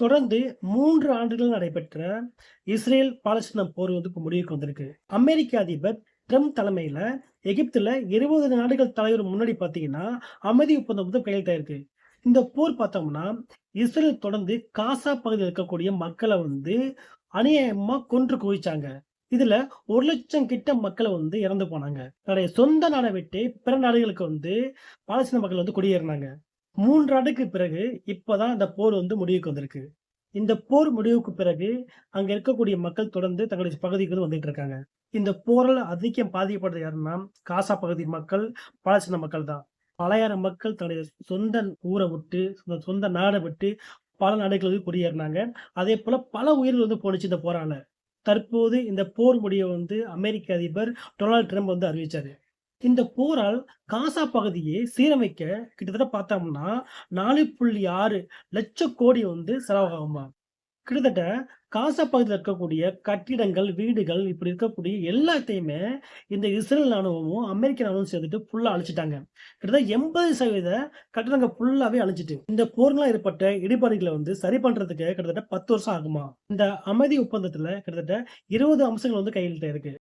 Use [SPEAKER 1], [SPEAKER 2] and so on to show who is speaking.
[SPEAKER 1] தொடர்ந்து மூன்று ஆண்டுகள் நடைபெற்ற இஸ்ரேல் பாலஸ்தீனம் போர் வந்து இப்போ முடிவுக்கு வந்திருக்கு. அமெரிக்க அதிபர் ட்ரம்ப் தலைமையில எகிப்துல இருபது நாடுகள் தலைவர் முன்னாடி பாத்தீங்கன்னா அமைதி ஒப்பந்தம் வந்து கையெழுத்தாயிருக்கு இந்த போர் பார்த்தோம்னா இஸ்ரேல் தொடர்ந்து காசா பகுதியில் இருக்கக்கூடிய மக்களை வந்து அநியாயமா கொன்று குவிச்சாங்க. இதுல ஒரு லட்சம் கிட்ட மக்களை வந்து இறந்து போனாங்க. தன்னுடைய சொந்த நாடை விட்டு பிற நாடுகளுக்கு வந்து பாலஸ்தீன மக்கள் வந்து குடியேறினாங்க. மூன்று ஆண்டுக்கு பிறகு இப்போதான் இந்த போர் வந்து முடிவுக்கு வந்திருக்கு. இந்த போர் முடிவுக்கு பிறகு அங்க இருக்கக்கூடிய மக்கள் தொடர்ந்து தங்களுடைய பகுதிக்கு வந்து வந்துட்டு இருக்காங்க. இந்த போரால் அதிகம் பாதிக்கப்படுறது யாருன்னா காசா பகுதி மக்கள் பாலஸ்தீன மக்கள் தான். பலாயிரம் மக்கள் தன்னுடைய சொந்த ஊரை விட்டு சொந்த- சொந்த நாடை விட்டு பல நாடுகளுக்கு குடியேறினாங்க. அதே போல பல உயிர்கள் வந்து போணுச்சு இந்த போரால. தற்போது இந்த போர் முடிவை வந்து அமெரிக்க அதிபர் டொனால்ட் ட்ரம்ப் வந்து அறிவிச்சாரு. இந்த போரால் காசா பகுதியை சீரமைக்க கிட்டத்தட்ட பார்த்தோம்னா நாலு புள்ளி ஆறு லட்சம் கோடி வந்து செலவாகுமா? கிட்டத்தட்ட காசா பகுதியில் இருக்கக்கூடிய கட்டிடங்கள் வீடுகள் இப்படி இருக்கக்கூடிய எல்லாத்தையுமே இந்த இஸ்ரேல் ராணுவமும் அமெரிக்க ராணுவம் சேர்ந்துட்டு ஃபுல்லாக அழிச்சிட்டாங்க. கிட்டத்தட்ட எண்பது சதவீத கட்டிடங்கள் ஃபுல்லாகவே அழிச்சிட்டு இந்த போர்லாம் ஏற்பட்ட இடிபாடுகளை வந்து சரி பண்ணுறதுக்கு கிட்டத்தட்ட பத்து வருஷம் ஆகுமா? இந்த அமைதி ஒப்பந்தத்தில் கிட்டத்தட்ட இருபது அம்சங்கள் வந்து கையெழுத்த இருக்கு.